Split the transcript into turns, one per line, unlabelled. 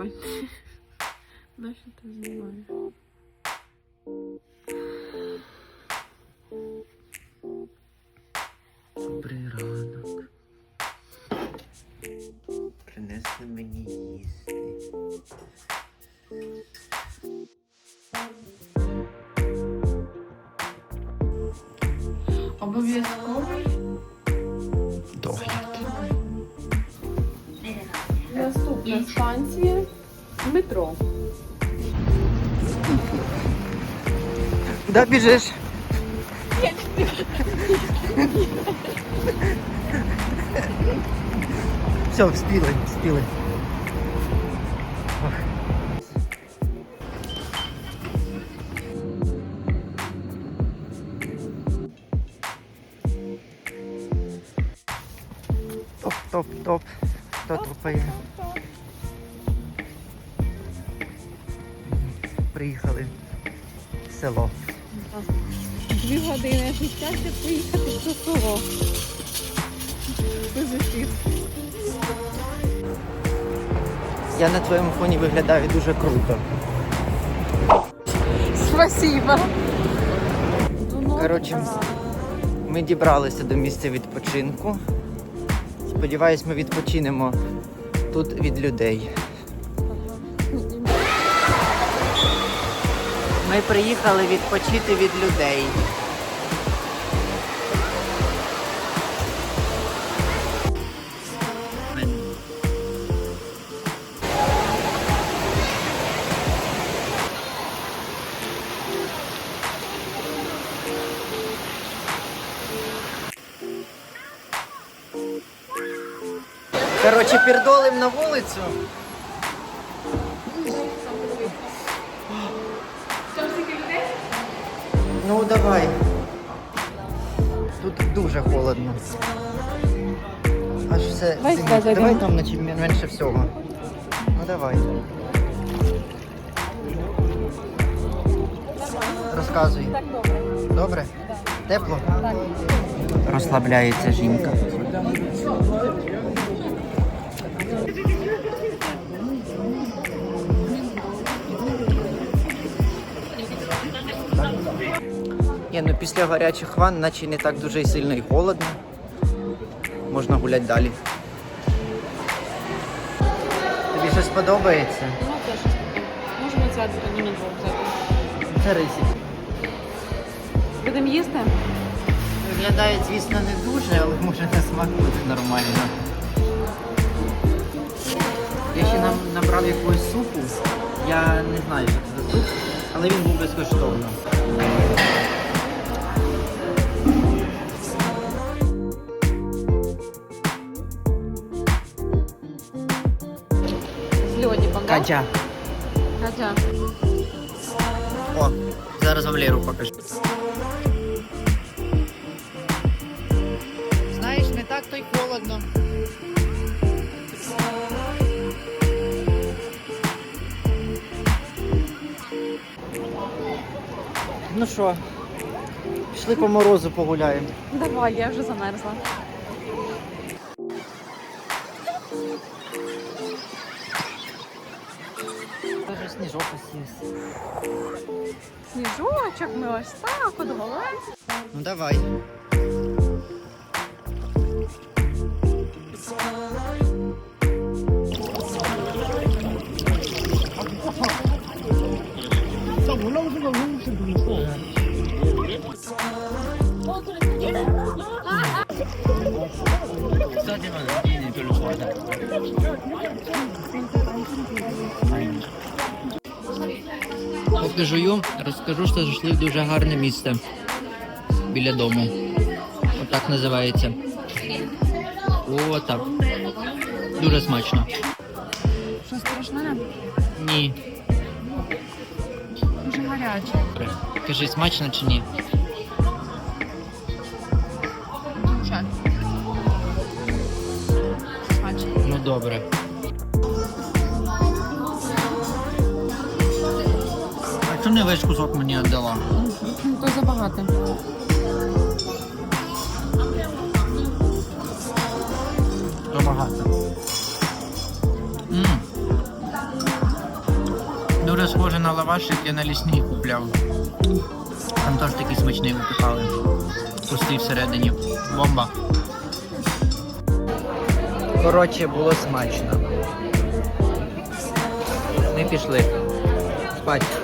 знімати. Нащо ти знімаєш?
Добрий ранок. Принесли мені їсти.
Обов'язковий наступна станція метро.
Куди біжиш? Все, вспіли, вспіли. Ох. Топ, топ, топ. Приїхали в село.
Дві години життя, щоб поїхати до село. Позитив.
Я на твоєму фоні виглядаю дуже круто.
Спасибо.
Коротше, Ми дібралися до місця відпочинку. Сподіваюсь, ми відпочинемо тут від людей. Ми приїхали відпочити від людей. Коротше, пірдолим на вулицю. Ну давай. Тут дуже холодно. Аж все.
Давай зайдемо.
давай там наче менше всього. Ну давай. Розказуй.
Так добре.
Добре? Тепло?
Так.
Розслабляється жінка. Ні, ну після гарячих ванн, наче не так дуже сильно і холодно. Можна гуляти далі. Тобі щось подобається?
Ну, теж. Можемо це мінімум взяти.
Це рисі.
Будемо їсти?
Виглядає, звісно, не дуже, але може на смак буде нормально. Я ще нам набрав якогось супу. Я не знаю, що це за суп, але він був безкоштовно. Катя.
Катя.
О, зараз Валеру покажу. Знаєш, не так то й холодно. Ну що, пішли по морозу погуляємо.
Давай, я вже замерзла.
Сніжок осівся.
Сніжочок, ми ось так от.
Ну давай. Поки жую, розкажу, що зайшли в дуже гарне місце біля дому. Отак називається. О, так. Дуже смачно.
Що страшне?
Ні.
Дуже гаряче.
Кажи, смачно чи ні? Добре. А чому не весь кусок мені віддала?
То забагато.
Забагато. М. схоже на лаваш, як я на лісній купляв. Там теж такий смачний випікали. Пустий всередині. Бомба. Коротше, було смачно. Ми пішли. Спать.